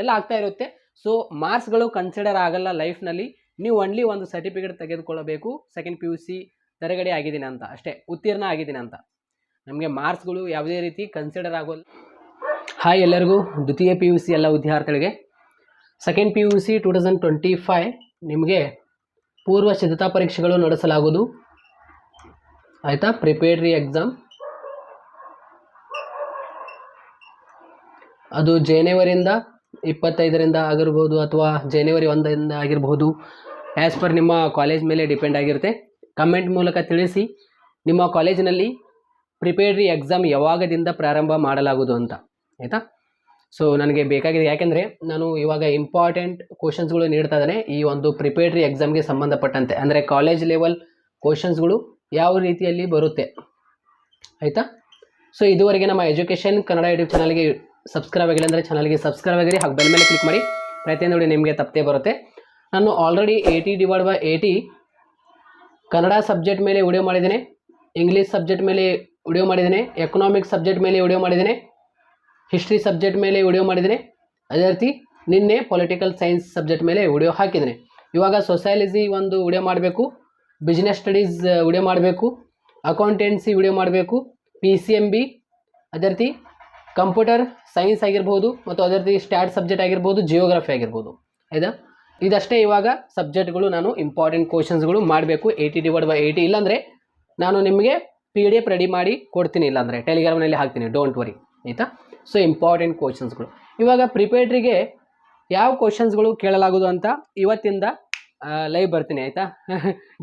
ಎಲ್ಲ ಆಗ್ತಾ ಇರುತ್ತೆ. ಸೊ ಮಾರ್ಕ್ಸ್ಗಳು ಕನ್ಸಿಡರ್ ಆಗಲ್ಲ ಲೈಫ್ನಲ್ಲಿ ನೀವು ಒನ್ಲಿ ಒಂದು ಸರ್ಟಿಫಿಕೇಟ್ ತೆಗೆದುಕೊಳ್ಳಬೇಕು. ಸೆಕೆಂಡ್ ಪಿ ಯು ಸಿ ತರಗಡೆ ಆಗಿದ್ದೀನಿ ಅಂತ. ಅಷ್ಟೇ, ಉತ್ತೀರ್ಣ ಆಗಿದ್ದೀನಿ ಅಂತ. ನಮಗೆ ಮಾರ್ಕ್ಸ್ಗಳು ಯಾವುದೇ ರೀತಿ ಕನ್ಸಿಡರ್ ಆಗೋಲ್ಲ ಹಾಯ್ ಎಲ್ಲರಿಗೂ, ದ್ವಿತೀಯ ಪಿ ಯು ಸಿ ಎಲ್ಲ ವಿದ್ಯಾರ್ಥಿಗಳಿಗೆ. Second P U C two thousand twenty five ನಿಮಗೆ ಪೂರ್ವ ಸಿದ್ಧತಾ ಪರೀಕ್ಷೆಗಳು ನಡೆಸಲಾಗುವುದು. ಆಯಿತಾ? ಪ್ರಿಪೇರಿ ಎಕ್ಸಾಮ್ ಅದು ಜನವರಿಯಿಂದ ಇಪ್ಪತ್ತೈದರಿಂದ ಆಗಿರ್ಬೋದು ಅಥವಾ ಜನವರಿ ಒಂದರಿಂದ ಆಗಿರಬಹುದು ಆ್ಯಸ್ ಪರ್ ನಿಮ್ಮ ಕಾಲೇಜ್ ಮೇಲೆ ಡಿಪೆಂಡ್ ಆಗಿರುತ್ತೆ. ಕಮೆಂಟ್ ಮೂಲಕ ತಿಳಿಸಿ, ನಿಮ್ಮ ಕಾಲೇಜಿನಲ್ಲಿ ಪ್ರಿಪೇರ್ಡ್ರಿ ಎಕ್ಸಾಮ್ ಯಾವಾಗದಿಂದ ಪ್ರಾರಂಭ ಮಾಡಲಾಗುವುದು ಅಂತ, ಆಯಿತಾ? ಸೊ ನನಗೆ ಬೇಕಾಗಿದೆ ಯಾಕೆಂದರೆ ನಾನು ಇವಾಗ ಇಂಪಾರ್ಟೆಂಟ್ ಕ್ವಶನ್ಸ್ಗಳು ನೀಡ್ತಾ ಇದ್ದಾನೆ. ಈ ಒಂದು ಪ್ರಿಪೇರ್ಡ್ರಿ ಎಕ್ಸಾಮ್ಗೆ ಸಂಬಂಧಪಟ್ಟಂತೆ, ಅಂದರೆ ಕಾಲೇಜ್ ಲೆವೆಲ್ ಕ್ವಶನ್ಸ್ಗಳು ಯಾವ ರೀತಿಯಲ್ಲಿ ಬರುತ್ತೆ, ಆಯಿತಾ? ಸೊ ಇದುವರೆಗೆ ನಮ್ಮ ಎಜುಕೇಷನ್ ಕನ್ನಡ ಯೂಟ್ಯೂಬ್ ಚಾನಲ್ಗೆ ಸಬ್ಸ್ಕ್ರೈಬ್ ಆಗಿಲ್ಲ ಅಂದರೆ ಚಾನಲ್ಗೆ ಸಬ್ಸ್ಕ್ರೈಬ್ ಆಗಿರಿ ಹಾಗೆ ಬೆಲ್ ಮೇಲೆ ಕ್ಲಿಕ್ ಮಾಡಿ. ಪ್ರತಿಯೊಂದು ನೋಡಿ ನಿಮಗೆ ತಪ್ಪದೇ ಬರುತ್ತೆ. ನಾನು already eighty divide by eighty Kannada subject ಮೇಲೆ ವಿಡಿಯೋ ಮಾಡಿದ್ದೇನೆ ಇಂಗ್ಲೀಷ್ ಸಬ್ಜೆಕ್ಟ್ ಮೇಲೆ ವಿಡಿಯೋ ಮಾಡಿದ್ದೇನೆ ಎಕನಾಮಿಕ್ ಸಬ್ಜೆಕ್ಟ್ ಮೇಲೆ ವಿಡಿಯೋ ಮಾಡಿದ್ದೇನೆ ಹಿಸ್ಟ್ರಿ ಸಬ್ಜೆಕ್ಟ್ ಮೇಲೆ ವಿಡಿಯೋ ಮಾಡಿದ್ದೇನೆ. ಅದೇ ರೀತಿ ನಿನ್ನೆ ಪೊಲಿಟಿಕಲ್ ಸೈನ್ಸ್ ಸಬ್ಜೆಕ್ಟ್ ಮೇಲೆ ವಿಡಿಯೋ ಹಾಕಿದ್ದೇನೆ. ಇವಾಗ ಸೊಸೈಲಜಿ ಒಂದು ವಿಡಿಯೋ ಮಾಡಬೇಕು ಬಿಸ್ನೆಸ್ ಸ್ಟಡೀಸ್ ವಿಡಿಯೋ ಮಾಡಬೇಕು ಅಕೌಂಟೆನ್ಸಿ ವಿಡಿಯೋ ಮಾಡಬೇಕು ಪಿ ಸಿ ಎಂ ಬಿ ಅದೇ ರೀತಿ ಕಂಪ್ಯೂಟರ್ ಸೈನ್ಸ್ ಆಗಿರ್ಬೋದು ಮತ್ತು ಅದೇ ರೀತಿ ಸ್ಟ್ಯಾಟ್ ಸಬ್ಜೆಕ್ಟ್ ಆಗಿರ್ಬೋದು ಜಿಯೋಗ್ರಫಿ ಆಗಿರ್ಬೋದು. ಆಯಿತಾ? ಇದಷ್ಟೇ ಇವಾಗ ಸಬ್ಜೆಕ್ಟ್ಗಳು ನಾನು ಇಂಪಾರ್ಟೆಂಟ್ ಕ್ವಶನ್ಸ್ಗಳು ಮಾಡಬೇಕು. ಏಯ್ಟಿ ಡಿವೈಡ್ ಬೈ ಏಯ್ಟಿ ಇಲ್ಲಾಂದರೆ ನಾನು ನಿಮಗೆ ಪಿ ಡಿ ಎಫ್ ರೆಡಿ ಮಾಡಿ ಕೊಡ್ತೀನಿ, ಇಲ್ಲಾಂದರೆ ಟೆಲಿಗ್ರಾಮ್ನಲ್ಲಿ ಹಾಕ್ತೀನಿ ಡೋಂಟ್ ವರಿ ಆಯಿತಾ? ಸೊ ಇಂಪಾರ್ಟೆಂಟ್ ಕ್ವಶನ್ಸ್ಗಳು ಇವಾಗ ಪ್ರಿಪೇರ್ಡ್ರಿಗೆ ಯಾವ ಕ್ವಶನ್ಸ್ಗಳು ಕೇಳಲಾಗೋದು ಅಂತ ಇವತ್ತಿಂದ ಲೈವ್ ಬರ್ತೀನಿ, ಆಯಿತಾ?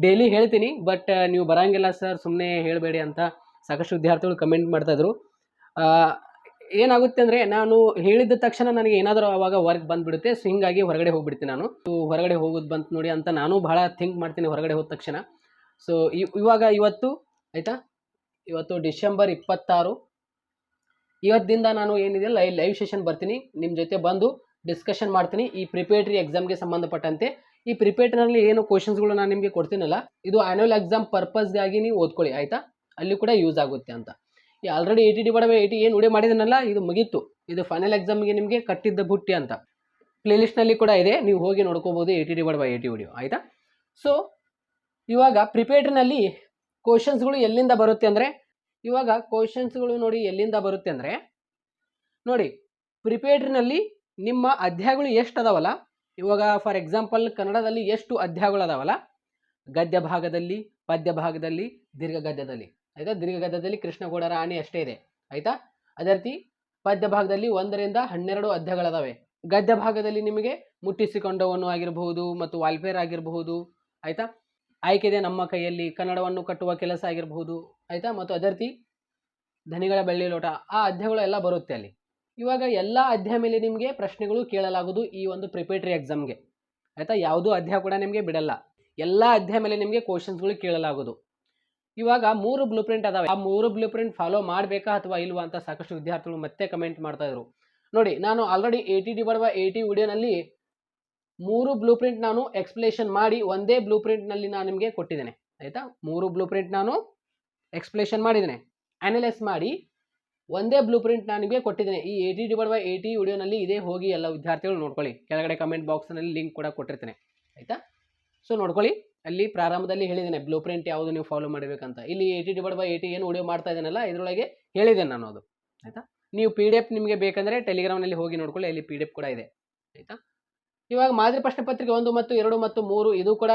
ಡೈಲಿ ಹೇಳ್ತೀನಿ ಬಟ್ ನೀವು ಬರೋಂಗಿಲ್ಲ ಸರ್ ಸುಮ್ಮನೆ ಹೇಳಬೇಡಿ ಅಂತ ಸಾಕಷ್ಟು ವಿದ್ಯಾರ್ಥಿಗಳು ಕಮೆಂಟ್ ಮಾಡ್ತಾಯಿದ್ರು ಏನಾಗುತ್ತೆ ಅಂದರೆ ನಾನು ಹೇಳಿದ ತಕ್ಷಣ ನನಗೆ ಏನಾದರೂ ಆವಾಗ ವರ್ಕ್ ಬಂದುಬಿಡುತ್ತೆ ಸೊ ಹಿಂಗಾಗಿ ಹೊರಗಡೆ ಹೋಗ್ಬಿಡ್ತೀನಿ ನಾನು. ಸೊ ಹೊರಗಡೆ ಹೋಗೋದು ಬಂತು ನೋಡಿ ಅಂತ ನಾನು ಭಾಳ ಥಿಂಕ್ ಮಾಡ್ತೀನಿ ಹೊರಗಡೆ ಹೋದ ತಕ್ಷಣ. ಸೊ ಇವಾಗ ಇವತ್ತು, ಆಯಿತಾ? ಇವತ್ತು ಡಿಸೆಂಬರ್ ಇಪ್ಪತ್ತಾರು. ಇವತ್ತಿಂದ ನಾನು ಏನಿದೆ, ಲೈ ಲೈವ್ ಸೆಷನ್ ಬರ್ತೀನಿ. ನಿಮ್ಮ ಜೊತೆ ಬಂದು ಡಿಸ್ಕಷನ್ ಮಾಡ್ತೀನಿ. ಈ ಪ್ರಿಪೇಟ್ರಿ ಎಕ್ಸಾಮ್ಗೆ ಸಂಬಂಧಪಟ್ಟಂತೆ. ಈ ಪ್ರಿಪೇಟ್ರಿನಲ್ಲಿ ಏನು ಕ್ವಶನ್ಸ್ಗಳು ನಾನು ನಿಮಗೆ ಕೊಡ್ತೀನಲ್ಲ, ಇದು ಆ್ಯನ್ಯುವಲ್ ಎಕ್ಸಾಮ್ ಪರ್ಪಸ್ಗಾಗಿ ನೀವು ಓದ್ಕೊಳ್ಳಿ, ಆಯಿತಾ? ಅಲ್ಲಿ ಕೂಡ ಯೂಸ್ ಆಗುತ್ತೆ ಅಂತ. Already eighty divide by eighty ಏನು ಉಡೆ ಮಾಡಿದನಲ್ಲ, ಇದು ಮುಗೀತು. ಇದು ಫೈನಲ್ ಎಕ್ಸಾಮ್ಗೆ ನಿಮಗೆ ಕಟ್ಟಿದ್ದ ಬುಟ್ಟಿ ಅಂತ. ಪ್ಲೇಲಿಸ್ಟ್ನಲ್ಲಿ ಕೂಡ ಇದೆ, ನೀವು ಹೋಗಿ ನೋಡ್ಕೋಬೋದು eighty divide by eighty video ಆಯಿತಾ? ಸೊ ಇವಾಗ ಪ್ರಿಪೇರ್ಡ್ನಲ್ಲಿ ಕ್ವಶನ್ಸ್ಗಳು ಎಲ್ಲಿಂದ ಬರುತ್ತೆ ಅಂದರೆ, ಇವಾಗ ಕ್ವಶನ್ಸ್ಗಳು ನೋಡಿ ಎಲ್ಲಿಂದ ಬರುತ್ತೆ ಅಂದರೆ, ನೋಡಿ ಪ್ರಿಪೇರ್ಡ್ನಲ್ಲಿ ನಿಮ್ಮ ಅಧ್ಯಾಯಗಳು ಎಷ್ಟು ಅದಾವಲ್ಲ, ಇವಾಗ ಫಾರ್ ಎಕ್ಸಾಂಪಲ್ ಕನ್ನಡದಲ್ಲಿ ಎಷ್ಟು ಅಧ್ಯಾಯಗಳು ಅದಾವಲ್ಲ ಗದ್ಯ ಭಾಗದಲ್ಲಿ ಪದ್ಯ ಭಾಗದಲ್ಲಿ ದೀರ್ಘ ಗದ್ಯದಲ್ಲಿ ಆಯಿತಾ? ದೀರ್ಘ ಗದ್ಯದಲ್ಲಿ ಕೃಷ್ಣಗೌಡ ರಾಣಿ ಅಷ್ಟೇ ಇದೆ. ಆಯಿತಾ? ಅದೇ ರೀತಿ ಪದ್ಯ ಭಾಗದಲ್ಲಿ ಒಂದರಿಂದ ಹನ್ನೆರಡು ಅಧ್ಯಾಯಗಳದಾವೆ. ಗದ್ಯ ಭಾಗದಲ್ಲಿ ನಿಮಗೆ ಮುಟ್ಟಿಸಿಕೊಂಡವನು ಆಗಿರಬಹುದು ಮತ್ತು ವಾಲ್ಪೇರ್ ಆಗಿರಬಹುದು. ಆಯಿತಾ? ಆಯ್ಕೆದೆ ನಮ್ಮ ಕೈಯಲ್ಲಿ ಕನ್ನಡವನ್ನು ಕಟ್ಟುವ ಕೆಲಸ ಆಗಿರಬಹುದು. ಆಯಿತಾ? ಮತ್ತು ಅದೇ ರೀತಿ ಧನಿಗಳ ಬೆಳ್ಳಿ ಲೋಟ. ಆ ಅಧ್ಯಾಯಗಳು ಎಲ್ಲ ಬರುತ್ತೆ ಅಲ್ಲಿ. ಇವಾಗ ಎಲ್ಲ ಅಧ್ಯಾಯ ಮೇಲೆ ನಿಮಗೆ ಪ್ರಶ್ನೆಗಳು ಕೇಳಲಾಗುವುದು ಈ ಒಂದು ಪ್ರಿಪೇಟ್ರಿ ಎಕ್ಸಾಮ್ಗೆ ಆಯಿತಾ? ಯಾವುದೂ ಅಧ್ಯಾಯ ಕೂಡ ನಿಮಗೆ ಬಿಡಲ್ಲ. ಎಲ್ಲ ಅಧ್ಯಾಯ ಮೇಲೆ ನಿಮಗೆ ಕ್ವಶನ್ಸ್ಗಳು ಕೇಳಲಾಗೋದು ಇವಾಗ ಮೂರು ಬ್ಲೂ ಪ್ರಿಂಟ್ ಅದಾವೆ. ಆ ಮೂರು ಬ್ಲೂ ಪ್ರಿಂಟ್ ಫಾಲೋ ಮಾಡಬೇಕಾ ಅಥವಾ ಇಲ್ವಾ ಅಂತ ಸಾಕಷ್ಟು ವಿದ್ಯಾರ್ಥಿಗಳು ಮತ್ತೆ ಕಮೆಂಟ್ ಮಾಡ್ತಾ ಇದ್ರು. ನೋಡಿ, ನಾನು already eighty divide by eighty ವಿಡಿಯೋನಲ್ಲಿ ಮೂರು ಬ್ಲೂ ಪ್ರಿಂಟ್ ನಾನು ಎಕ್ಸ್ಪ್ಲೇಷನ್ ಮಾಡಿ ಒಂದೇ ಬ್ಲೂ ಪ್ರಿಂಟ್ನಲ್ಲಿ ನಾನು ನಿಮಗೆ ಕೊಟ್ಟಿದ್ದೇನೆ. ಆಯಿತಾ? ಮೂರು ಬ್ಲೂ ಪ್ರಿಂಟ್ ನಾನು ಎಕ್ಸ್ಪ್ಲೇಷನ್ ಮಾಡಿದ್ದೇನೆ. ಅನಲೈಸ್ ಮಾಡಿ ಒಂದೇ ಬ್ಲೂ ಪ್ರಿಂಟ್ ನಾನು ನಿಮಗೆ ಕೊಟ್ಟಿದ್ದೇನೆ. ಈ ಏಯ್ಟಿ ಡಿವೈಡ್ ಬೈ ಏಯ್ಟಿ ವಿಡಿಯೋನಲ್ಲಿ ಇದೇ ಹೋಗಿ ಎಲ್ಲ ವಿದ್ಯಾರ್ಥಿಗಳು ನೋಡ್ಕೊಳ್ಳಿ. ಕೆಳಗಡೆ ಕಮೆಂಟ್ ಬಾಕ್ಸ್ನಲ್ಲಿ ಲಿಂಕ್ ಕೂಡ ಕೊಟ್ಟಿರ್ತೇನೆ. ಆಯಿತಾ? ಸೊ ನೋಡ್ಕೊಳ್ಳಿ. ಅಲ್ಲಿ ಪ್ರಾರಂಭದಲ್ಲಿ ಹೇಳಿದ್ದೇನೆ ಬ್ಲೂ ಪ್ರಿಂಟ್ ಯಾವುದು ನೀವು ಫಾಲೋ ಮಾಡಬೇಕಂತ ಇಲ್ಲಿ ಏಯ್ಟಿ ಡಿವೈಡ್ ಬೈ ಏಯ್ಟಿ ಏನು ವಿಡಿಯೋ ಮಾಡ್ತಾ ಇದ್ದೇನಲ್ಲ, ಇದರೊಳಗೆ ಹೇಳಿದ್ದೇನೆ ನಾನು ಅದು. ಆಯಿತಾ? ನೀವು ಪಿ ಡಿ ಎಫ್ ನಿಮಗೆ ಬೇಕಂದರೆ ಟೆಲಿಗ್ರಾಮ್ನಲ್ಲಿ ಹೋಗಿ ನೋಡ್ಕೊಳ್ಳಿ, ಅಲ್ಲಿ ಪಿ ಡಿ ಎಫ್ ಕೂಡ ಇದೆ. ಆಯಿತಾ? ಇವಾಗ ಮಾದರಿ ಪ್ರಶ್ನೆ ಪತ್ರಿಕೆ ಒಂದು ಮತ್ತು ಎರಡು ಮತ್ತು ಮೂರು, ಇದು ಕೂಡ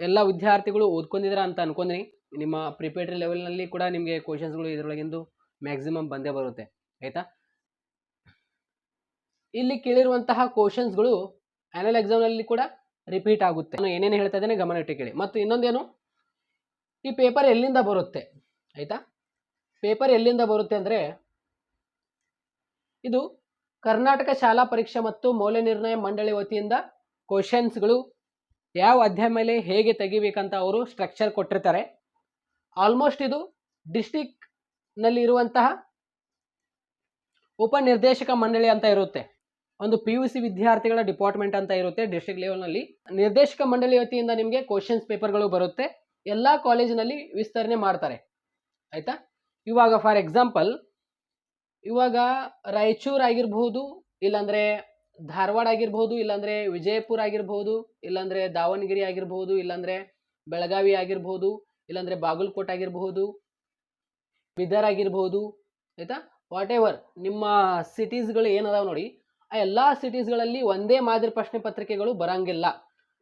ಎಲ್ಲ ವಿದ್ಯಾರ್ಥಿಗಳು ಓದ್ಕೊಂಡಿದ್ದೀರಾ ಅಂತ ಅನ್ಕೊಂಡ್ರಿ. ನಿಮ್ಮ ಪ್ರಿಪೇಟರಿ ಲೆವೆಲ್ನಲ್ಲಿ ಕೂಡ ನಿಮಗೆ ಕ್ವಶನ್ಸ್ಗಳು ಇದರೊಳಗಿಂದು ಮ್ಯಾಕ್ಸಿಮಮ್ ಬಂದೇ ಬರುತ್ತೆ. ಆಯಿತಾ? ಇಲ್ಲಿ ಕೇಳಿರುವಂತಹ ಕ್ವಶನ್ಸ್ಗಳು ಆ್ಯನಲ್ ಎಕ್ಸಾಮ್ನಲ್ಲಿ ಕೂಡ ರಿಪೀಟ್ ಆಗುತ್ತೆ. ನಾನು ಏನೇನು ಹೇಳ್ತಾ ಇದ್ದೇನೆ ಗಮನ ಇಟ್ಟು ಕೇಳಿ ಮತ್ತು ಇನ್ನೊಂದೇನು? ಈ ಪೇಪರ್ ಎಲ್ಲಿಂದ ಬರುತ್ತೆ? ಆಯಿತಾ? ಪೇಪರ್ ಎಲ್ಲಿಂದ ಬರುತ್ತೆ ಅಂದರೆ, ಇದು ಕರ್ನಾಟಕ ಶಾಲಾ ಪರೀಕ್ಷೆ ಮತ್ತು ಮೌಲ್ಯ ನಿರ್ಣಯ ಮಂಡಳಿ ವತಿಯಿಂದ ಕ್ವಶನ್ಸ್ಗಳು ಯಾವ ಅಧ್ಯಾಯ ಮೇಲೆ ಹೇಗೆ ತೆಗಿಬೇಕಂತ ಅವರು ಸ್ಟ್ರಕ್ಚರ್ ಕೊಟ್ಟಿರ್ತಾರೆ. ಆಲ್ಮೋಸ್ಟ್ ಇದು ಡಿಸ್ಟಿಕ್ನಲ್ಲಿ ಇರುವಂತಹ ಉಪನಿರ್ದೇಶಕ ಮಂಡಳಿ ಅಂತ ಇರುತ್ತೆ. ಒಂದು ಪಿ ಯು ಸಿ ವಿದ್ಯಾರ್ಥಿಗಳ ಡಿಪಾರ್ಟ್ಮೆಂಟ್ ಅಂತ ಇರುತ್ತೆ ಡಿಸ್ಟ್ರಿಕ್ಟ್ ಲೆವೆಲ್ನಲ್ಲಿ ನಿರ್ದೇಶಕ ಮಂಡಳಿ ವತಿಯಿಂದ ನಿಮಗೆ ಕ್ವಶನ್ಸ್ ಪೇಪರ್ಗಳು ಬರುತ್ತೆ. ಎಲ್ಲ ಕಾಲೇಜಿನಲ್ಲಿ ವಿಸ್ತರಣೆ ಮಾಡ್ತಾರೆ. ಆಯಿತಾ? ಇವಾಗ ಫಾರ್ ಎಕ್ಸಾಂಪಲ್ ಇವಾಗ ರಾಯಚೂರು ಆಗಿರ್ಬೋದು ಇಲ್ಲಾಂದರೆ ಧಾರವಾಡ ಆಗಿರ್ಬೋದು ಇಲ್ಲಾಂದರೆ ವಿಜಯಪುರ ಆಗಿರ್ಬೋದು ಇಲ್ಲಾಂದರೆ ದಾವಣಗೆರೆ ಆಗಿರ್ಬೋದು ಇಲ್ಲಾಂದರೆ ಬೆಳಗಾವಿ ಆಗಿರ್ಬೋದು ಇಲ್ಲಾಂದರೆ ಬಾಗಲಕೋಟೆ ಆಗಿರ್ಬೋದು ಬಿದರ್ ಆಗಿರ್ಬೋದು ಆಯಿತಾ? ವಾಟ್ ಎವರ್ ನಿಮ್ಮ ಸಿಟೀಸ್ಗಳು ಏನದಾವೆ ನೋಡಿ ಆ ಎಲ್ಲ ಸಿಟೀಸ್ಗಳಲ್ಲಿ ಒಂದೇ ಮಾದರಿ ಪ್ರಶ್ನೆ ಪತ್ರಿಕೆಗಳು ಬರಂಗಿಲ್ಲ.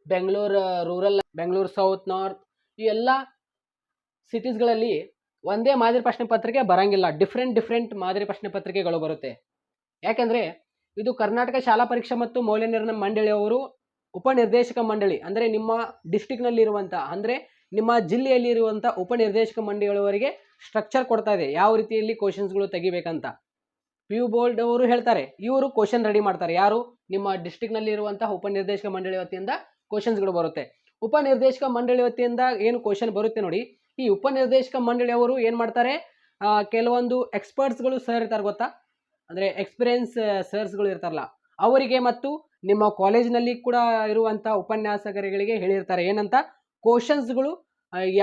Bengaluru rural Bengaluru south north ಈ ಎಲ್ಲ ಸಿಟೀಸ್ಗಳಲ್ಲಿ ಒಂದೇ ಮಾದರಿ ಪ್ರಶ್ನೆ ಪತ್ರಿಕೆ ಬರಂಗಿಲ್ಲ. ಡಿಫ್ರೆಂಟ್ ಡಿಫ್ರೆಂಟ್ ಮಾದರಿ ಪ್ರಶ್ನೆ ಪತ್ರಿಕೆಗಳು ಬರುತ್ತೆ. ಯಾಕಂದ್ರೆ ಇದು ಕರ್ನಾಟಕ ಶಾಲಾ ಪರೀಕ್ಷಾ ಮತ್ತು ಮೌಲ್ಯ ನಿರ್ಣಯ ಮಂಡಳಿಯವರು ಉಪನಿರ್ದೇಶಕ ಮಂಡಳಿ, ಅಂದರೆ ನಿಮ್ಮ ಡಿಸ್ಟಿಕ್ನಲ್ಲಿರುವಂಥ ಅಂದರೆ ನಿಮ್ಮ ಜಿಲ್ಲೆಯಲ್ಲಿರುವಂಥ ಉಪನಿರ್ದೇಶಕ ಮಂಡಳಿಗಳವರಿಗೆ ಸ್ಟ್ರಕ್ಚರ್ ಕೊಡ್ತಾ ಇದೆ. ಯಾವ ರೀತಿಯಲ್ಲಿ ಕ್ವಶನ್ಸ್ಗಳು ತೆಗಿಬೇಕಂತ. ಪಿ ಯು ಬೋರ್ಡ್ ಅವರು ಹೇಳ್ತಾರೆ, ಇವರು ಕ್ವಶನ್ ರೆಡಿ ಮಾಡ್ತಾರೆ. ಯಾರು? ನಿಮ್ಮ ಡಿಸ್ಟಿಕ್ನಲ್ಲಿ ಇರುವಂತಹ ಉಪನಿರ್ದೇಶಕ ಮಂಡಳಿ ವತಿಯಿಂದ ಕ್ವಶನ್ಸ್ಗಳು ಬರುತ್ತೆ. ಉಪನಿರ್ದೇಶಕ ಮಂಡಳಿ ವತಿಯಿಂದ ಏನು ಕ್ವಶನ್ ಬರುತ್ತೆ ನೋಡಿ, ಈ ಉಪನಿರ್ದೇಶಕ ಮಂಡಳಿಯವರು ಏನು ಮಾಡ್ತಾರೆ? ಕೆಲವೊಂದು ಎಕ್ಸ್ಪರ್ಟ್ಸ್ಗಳು ಸರ್ ಇರ್ತಾರೆ ಗೊತ್ತಾ? ಅಂದರೆ ಎಕ್ಸ್ಪೀರಿಯನ್ಸ್ ಸರ್ಸ್ಗಳು ಇರ್ತಾರಲ್ಲ, ಅವರಿಗೆ ಮತ್ತು ನಿಮ್ಮ ಕಾಲೇಜ್ನಲ್ಲಿ ಕೂಡ ಇರುವಂಥ ಉಪನ್ಯಾಸಕರುಗಳಿಗೆ ಹೇಳಿರ್ತಾರೆ. ಏನಂತ? ಕ್ವಶನ್ಸ್ಗಳು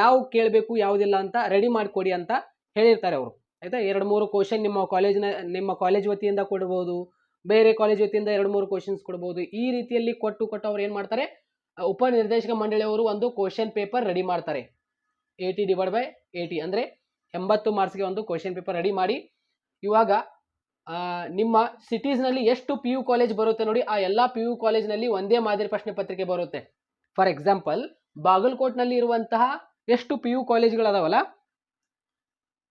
ಯಾವ ಕೇಳಬೇಕು, ಯಾವುದಿಲ್ಲ ಅಂತ ರೆಡಿ ಮಾಡಿಕೊಡಿ ಅಂತ ಹೇಳಿರ್ತಾರೆ ಅವರು. ಆಯಿತಾ? ಎರಡು ಮೂರು ಕ್ವಶನ್ ನಿಮ್ಮ ಕಾಲೇಜಿನ ನಿಮ್ಮ ಕಾಲೇಜ್ ವತಿಯಿಂದ ಕೊಡ್ಬೋದು, ಬೇರೆ ಕಾಲೇಜ್ ವತಿಯಿಂದ ಎರಡು ಮೂರು ಕ್ವಶನ್ಸ್ ಕೊಡ್ಬೋದು. ಈ ರೀತಿಯಲ್ಲಿ ಕೊಟ್ಟು ಕೊಟ್ಟು ಅವ್ರು ಏನು ಮಾಡ್ತಾರೆ? ಉಪ ಉಪನಿರ್ದೇಶಕ ಮಂಡಳಿಯವರು ಒಂದು ಕ್ವಶನ್ ಪೇಪರ್ ರೆಡಿ ಮಾಡ್ತಾರೆ. ಏಯ್ಟಿ ಡಿವೈಡ್ ಬೈ ಏಯ್ಟಿ ಅಂದರೆ ಎಂಬತ್ತು ಮಾರ್ಕ್ಸ್ಗೆ ಒಂದು ಕ್ವಶನ್ ಪೇಪರ್ ರೆಡಿ ಮಾಡಿ, ಇವಾಗ ನಿಮ್ಮ ಸಿಟೀಸ್ನಲ್ಲಿ ಎಷ್ಟು ಪಿ ಯು ಕಾಲೇಜ್ ಬರುತ್ತೆ ನೋಡಿ, ಆ ಎಲ್ಲ ಪಿ ಯು ಕಾಲೇಜ್ನಲ್ಲಿ ಒಂದೇ ಮಾದರಿ ಪ್ರಶ್ನೆ ಪತ್ರಿಕೆ ಬರುತ್ತೆ. ಫಾರ್ ಎಕ್ಸಾಂಪಲ್ ಬಾಗಲಕೋಟ್ನಲ್ಲಿ ಇರುವಂತಹ ಎಷ್ಟು ಪಿ ಯು ಕಾಲೇಜ್ಗಳದಾವಲ್ಲ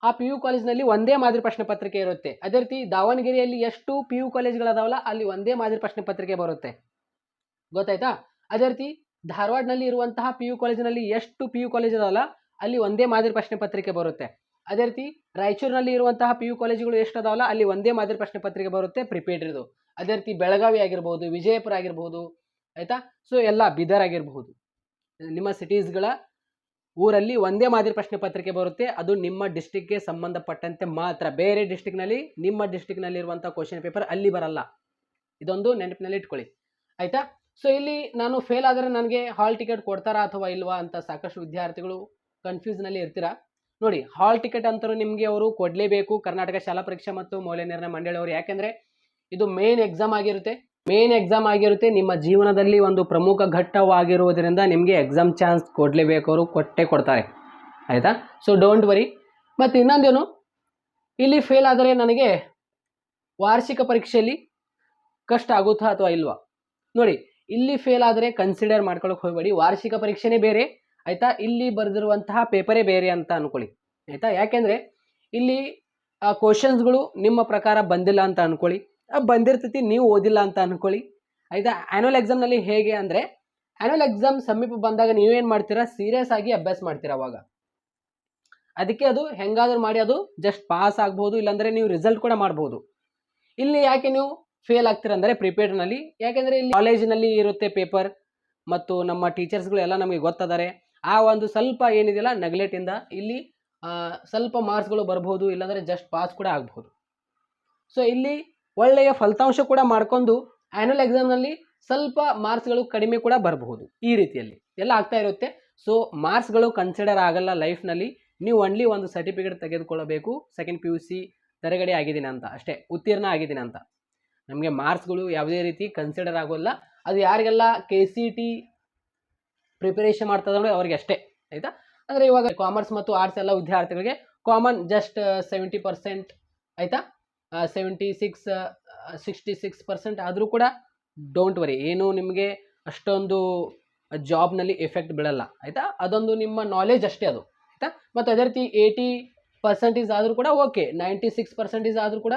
ಆ ಪಿ ಯು ಕಾಲೇಜ್ನಲ್ಲಿ ಒಂದೇ ಮಾದರಿ ಪ್ರಶ್ನೆ ಪತ್ರಿಕೆ ಇರುತ್ತೆ. ಅದೇ ರೀತಿ ದಾವಣಗೆರೆಯಲ್ಲಿ ಎಷ್ಟು ಪಿ ಯು ಕಾಲೇಜ್ಗಳದಾವಲ್ಲ, ಅಲ್ಲಿ ಒಂದೇ ಮಾದರಿ ಪ್ರಶ್ನೆ ಪತ್ರಿಕೆ ಬರುತ್ತೆ. ಗೊತ್ತಾಯ್ತಾ? ಅದೇ ರೀತಿ ಧಾರವಾಡನಲ್ಲಿ ಇರುವಂತಹ ಪಿ ಯು ಕಾಲೇಜಿನಲ್ಲಿ ಎಷ್ಟು ಪಿ ಯು ಕಾಲೇಜ್ ಅದಾವಲ್ಲ ಅಲ್ಲಿ ಒಂದೇ ಮಾದರಿ ಪ್ರಶ್ನೆ ಪತ್ರಿಕೆ ಬರುತ್ತೆ. ಅದೇ ರೀತಿ ರಾಯಚೂರಿನಲ್ಲಿ ಇರುವಂತಹ ಪಿ ಯು ಕಾಲೇಜುಗಳು ಎಷ್ಟು ಅದಾವಲ್ಲ, ಅಲ್ಲಿ ಒಂದೇ ಮಾದರಿ ಪ್ರಶ್ನೆ ಪತ್ರಿಕೆ ಬರುತ್ತೆ ಪ್ರಿಪೇರ್ಡ್ ಇರೋದು ಅದೇ ರೀತಿ ಬೆಳಗಾವಿ ಆಗಿರ್ಬೋದು, ವಿಜಯಪುರ ಆಗಿರ್ಬೋದು, ಆಯಿತಾ? ಸೊ, ಎಲ್ಲ ಬೀದರ್ ಆಗಿರಬಹುದು. ನಿಮ್ಮ ಸಿಟೀಸ್ಗಳ ಊರಲ್ಲಿ ಒಂದೇ ಮಾದರಿ ಪ್ರಶ್ನೆ ಪತ್ರಿಕೆ ಬರುತ್ತೆ. ಅದು ನಿಮ್ಮ ಡಿಸ್ಟಿಕ್ಗೆ ಸಂಬಂಧಪಟ್ಟಂತೆ ಮಾತ್ರ. ಬೇರೆ ಡಿಸ್ಟಿಕ್ನಲ್ಲಿ ನಿಮ್ಮ ಡಿಸ್ಟಿಕ್ನಲ್ಲಿ ಇರುವಂಥ ಕ್ವಶನ್ ಪೇಪರ್ ಅಲ್ಲಿ ಬರಲ್ಲ. ಇದೊಂದು ನೆನಪಿನಲ್ಲಿ ಇಟ್ಕೊಳ್ಳಿ. ಆಯ್ತಾ? ಸೊ ಇಲ್ಲಿ ನಾನು ಫೇಲ್ ಆದರೆ ನನಗೆ ಹಾಲ್ ಟಿಕೆಟ್ ಕೊಡ್ತಾರಾ ಅಥವಾ ಇಲ್ವಾ ಅಂತ ಸಾಕಷ್ಟು ವಿದ್ಯಾರ್ಥಿಗಳು ಕನ್ಫ್ಯೂಸ್ನಲ್ಲಿ ಇರ್ತೀರಾ? ನೋಡಿ ಹಾಲ್ ಟಿಕೆಟ್ ಅಂತರೂ ನಿಮಗೆ ಅವರು ಕೊಡಲೇಬೇಕು. ಕರ್ನಾಟಕ ಶಾಲಾ ಪರೀಕ್ಷೆ ಮತ್ತು ಮೌಲ್ಯ ನಿರ್ಣಯ ಮಂಡಳಿಯವರು ಯಾಕೆಂದರೆ ಇದು ಮೇನ್ ಎಕ್ಸಾಮ್ ಆಗಿರುತ್ತೆ. ಮೇನ್ ಎಕ್ಸಾಮ್ ಆಗಿರುತ್ತೆ. ನಿಮ್ಮ ಜೀವನದಲ್ಲಿ ಒಂದು ಪ್ರಮುಖ ಘಟ್ಟವಾಗಿರುವುದರಿಂದ ನಿಮಗೆ ಎಕ್ಸಾಮ್ ಚಾನ್ಸ್ ಕೊಡಲೇಬೇಕು ಅವರು. ಕೊಟ್ಟೇ ಕೊಡ್ತಾರೆ. ಆಯಿತಾ? ಸೊ ಡೋಂಟ್ ವರಿ ಮತ್ತು ಇನ್ನೊಂದೇನು? ಇಲ್ಲಿ ಫೇಲ್ ಆದರೆ ನನಗೆ ವಾರ್ಷಿಕ ಪರೀಕ್ಷೆಯಲ್ಲಿ ಕಷ್ಟ ಆಗುತ್ತಾ ಅಥವಾ ಇಲ್ವಾ? ನೋಡಿ ಇಲ್ಲಿ ಫೇಲ್ ಆದರೆ ಕನ್ಸಿಡರ್ ಮಾಡ್ಕೊಳಕ್ಕೆ ಹೋಗಬೇಡಿ. ವಾರ್ಷಿಕ ಪರೀಕ್ಷೆನೇ ಬೇರೆ. ಆಯಿತಾ? ಇಲ್ಲಿ ಬರೆದಿರುವಂತಹ ಪೇಪರೇ ಬೇರೆ ಅಂತ ಅಂದ್ಕೊಳ್ಳಿ ಆಯಿತಾ? ಯಾಕೆಂದರೆ ಇಲ್ಲಿ ಕ್ವಶನ್ಸ್ಗಳು ನಿಮ್ಮ ಪ್ರಕಾರ ಬಂದಿಲ್ಲ ಅಂತ ಅನ್ಕೊಳ್ಳಿ. ಆ, ಬಂದಿರ್ತೈತಿ, ನೀವು ಓದಿಲ್ಲ ಅಂತ ಅನ್ಕೊಳ್ಳಿ. ಆಯಿತಾ? ಆ್ಯನುವಲ್ ಎಕ್ಸಾಮ್ನಲ್ಲಿ ಹೇಗೆ ಅಂದರೆ ಆ್ಯನುವಲ್ ಎಕ್ಸಾಮ್ ಸಮೀಪ ಬಂದಾಗ ನೀವೇನು ಮಾಡ್ತೀರಾ? ಸೀರಿಯಸ್ ಆಗಿ ಅಭ್ಯಾಸ ಮಾಡ್ತೀರಾ ಅವಾಗ? ಅದಕ್ಕೆ ಅದು ಹೆಂಗಾದ್ರೂ ಮಾಡಿ ಅದು ಜಸ್ಟ್ ಪಾಸ್ ಆಗ್ಬೋದು, ಇಲ್ಲಾಂದರೆ ನೀವು ರಿಸಲ್ಟ್ ಕೂಡ ಮಾಡ್ಬೋದು. ಇಲ್ಲಿ ಯಾಕೆ ನೀವು ಫೇಲ್ ಆಗ್ತೀರ ಅಂದರೆ ಪ್ರಿಪೇರ್ಡ್ನಲ್ಲಿ ಯಾಕೆಂದರೆ ಇಲ್ಲಿ ಕಾಲೇಜಿನಲ್ಲಿ ಇರುತ್ತೆ ಪೇಪರ್ ಮತ್ತು ನಮ್ಮ ಟೀಚರ್ಸ್ಗಳು ಎಲ್ಲ ನಮಗೆ ಗೊತ್ತಿದ್ದಾರೆ ಆ ಒಂದು ಸ್ವಲ್ಪ ಏನಿದೆಯಲ್ಲ ನೆಗ್ಲೆಟಿಂದ ಇಲ್ಲಿ ಸ್ವಲ್ಪ ಮಾರ್ಕ್ಸ್ಗಳು ಬರ್ಬೋದು, ಇಲ್ಲಾಂದರೆ ಜಸ್ಟ್ ಪಾಸ್ ಕೂಡ ಆಗ್ಬೋದು. ಸೊ ಇಲ್ಲಿ ಒಳ್ಳೆಯ ಫಲಿತಾಂಶ ಕೂಡ ಮಾಡ್ಕೊಂಡು ಆ್ಯನುವಲ್ ಎಕ್ಸಾಮ್ನಲ್ಲಿ ಸ್ವಲ್ಪ ಮಾರ್ಕ್ಸ್ಗಳು ಕಡಿಮೆ ಕೂಡ ಬರಬಹುದು ಈ ರೀತಿಯಲ್ಲಿ. ಎಲ್ಲ ಆಗ್ತಾ ಇರುತ್ತೆ. ಸೊ ಮಾರ್ಕ್ಸ್ಗಳು ಕನ್ಸಿಡರ್ ಆಗಲ್ಲ ಲೈಫ್ನಲ್ಲಿ ನೀವು ಒನ್ಲಿ ಒಂದು ಸರ್ಟಿಫಿಕೇಟ್ ತೆಗೆದುಕೊಳ್ಳಬೇಕು. ಸೆಕೆಂಡ್ ಪಿ ಯು ಸಿ ತರಗಡೆ ಆಗಿದ್ದೀನಿ ಅಂತ. ಅಷ್ಟೇ, ಉತ್ತೀರ್ಣ ಆಗಿದ್ದೀನಿ ಅಂತ. ನಮಗೆ ಮಾರ್ಕ್ಸ್ಗಳು ಯಾವುದೇ ರೀತಿ ಕನ್ಸಿಡರ್ ಆಗೋಲ್ಲ. ಅದು ಯಾರಿಗೆಲ್ಲ ಕೆ ಸಿ ಟಿ ಪ್ರಿಪರೇಷನ್ ಮಾಡ್ತದೆ ನೋಡಿ ಅವ್ರಿಗೆ ಅಷ್ಟೇ, ಆಯಿತಾ? ಅಂದರೆ ಇವಾಗ ಕಾಮರ್ಸ್ ಮತ್ತು ಆರ್ಟ್ಸ್ ಎಲ್ಲ ವಿದ್ಯಾರ್ಥಿಗಳಿಗೆ ಕಾಮನ್ ಜಸ್ಟ್ ಸೆವೆಂಟಿ ಪರ್ಸೆಂಟ್ ಆಯಿತಾ? Seventy six sixty six percent ಆದರೂ ಕೂಡ ಡೋಂಟ್ ವರಿ ಏನು ನಿಮಗೆ ಅಷ್ಟೊಂದು ಜಾಬ್ನಲ್ಲಿ ಎಫೆಕ್ಟ್ ಬೀಳಲ್ಲ. ಆಯಿತಾ? ಅದೊಂದು ನಿಮ್ಮ ನಾಲೆಜ್ ಅಷ್ಟೇ ಅದು. ಆಯಿತಾ? ಮತ್ತು ಅದೇ ರೀತಿ ಏಯ್ಟಿ ಪರ್ಸೆಂಟೇಜ್ ಆದರೂ ಕೂಡ ಓಕೆ ನೈಂಟಿ ಸಿಕ್ಸ್ ಪರ್ಸೆಂಟೇಜ್ ಆದರೂ ಕೂಡ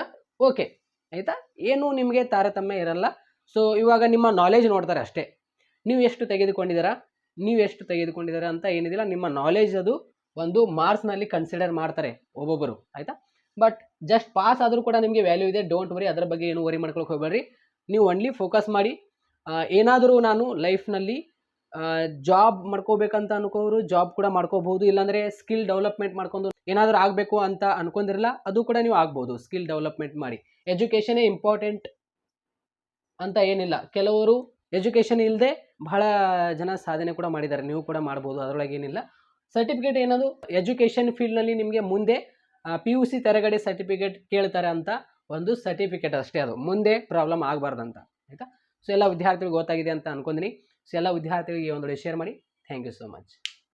ಓಕೆ ಆಯಿತಾ? ಏನು ನಿಮಗೆ ತಾರತಮ್ಯ ಇರಲ್ಲ. ಸೊ ಇವಾಗ ನಿಮ್ಮ ನಾಲೆಜ್ ನೋಡ್ತಾರೆ ಅಷ್ಟೇ. ನೀವು ಎಷ್ಟು ತೆಗೆದುಕೊಂಡಿದ್ದೀರಾ? ನೀವು ಎಷ್ಟು ತೆಗೆದುಕೊಂಡಿದ್ದೀರಾ ಅಂತ ಏನಿದಿಲ್ಲ. ನಿಮ್ಮ ನಾಲೆಜ್ ಅದು ಒಂದು ಮಾರ್ಕ್ಸ್ನಲ್ಲಿ ಕನ್ಸಿಡರ್ ಮಾಡ್ತಾರೆ ಒಬ್ಬೊಬ್ಬರು. ಆಯಿತಾ? ಬಟ್ ಜಸ್ಟ್ ಪಾಸ್ ಆದರೂ ಕೂಡ ನಿಮಗೆ ವ್ಯಾಲ್ಯೂ ಇದೆ. ಡೋಂಟ್ ವರಿ ಅದರ ಬಗ್ಗೆ ಏನು ವರಿ ಮಾಡ್ಕೊಳಕ್ಕೆ ಹೋಗಬೇಡ್ರಿ. ನೀವು ಓನ್ಲಿ ಫೋಕಸ್ ಮಾಡಿ ಏನಾದರೂ ನಾನು ಲೈಫ್ನಲ್ಲಿ ಜಾಬ್ ಮಾಡ್ಕೋಬೇಕಂತ ಅನ್ಕೋರು ಜಾಬ್ ಕೂಡ ಮಾಡ್ಕೋಬಹುದು. ಇಲ್ಲಾಂದರೆ ಸ್ಕಿಲ್ ಡೆವಲಪ್ಮೆಂಟ್ ಮಾಡ್ಕೊಂಡು ಏನಾದರೂ ಆಗಬೇಕು ಅಂತ ಅನ್ಕೊಂಡಿರಲ್ಲ, ಅದು ಕೂಡ ನೀವು ಆಗ್ಬೋದು. ಸ್ಕಿಲ್ ಡೆವಲಪ್ಮೆಂಟ್ ಮಾಡಿ. ಎಜುಕೇಷನೇ ಇಂಪಾರ್ಟೆಂಟ್ ಅಂತ ಏನಿಲ್ಲ. ಕೆಲವರು ಎಜುಕೇಷನ್ ಇಲ್ಲದೆ ಬಹಳ ಜನ ಸಾಧನೆ ಕೂಡ ಮಾಡಿದ್ದಾರೆ. ನೀವು ಕೂಡ ಮಾಡ್ಬೋದು. ಅದರೊಳಗೆ ಏನಿಲ್ಲ. ಸರ್ಟಿಫಿಕೇಟ್ ಏನದು ಎಜುಕೇಷನ್ ಫೀಲ್ಡ್ನಲ್ಲಿ ನಿಮಗೆ ಮುಂದೆ ಪಿ ಯು ಸಿ ತೆರಗಡೆ ಸರ್ಟಿಫಿಕೇಟ್ ಕೇಳ್ತಾರೆ ಅಂತ ಒಂದು ಸರ್ಟಿಫಿಕೇಟ್ ಅಷ್ಟೇ ಅದು. ಮುಂದೆ ಪ್ರಾಬ್ಲಮ್ ಆಗಬಾರ್ದಂತ. ಆಯಿತಾ? ಸೊ ಎಲ್ಲ ವಿದ್ಯಾರ್ಥಿಗಳಿಗೆ ಗೊತ್ತಾಗಿದೆ ಅಂತ ಅನ್ಕೊಂಡಿನಿ. ಸೊ ಎಲ್ಲ ವಿದ್ಯಾರ್ಥಿಗಳಿಗೆ ಒಂದು ಶೇರ್ ಮಾಡಿ. Thank you so much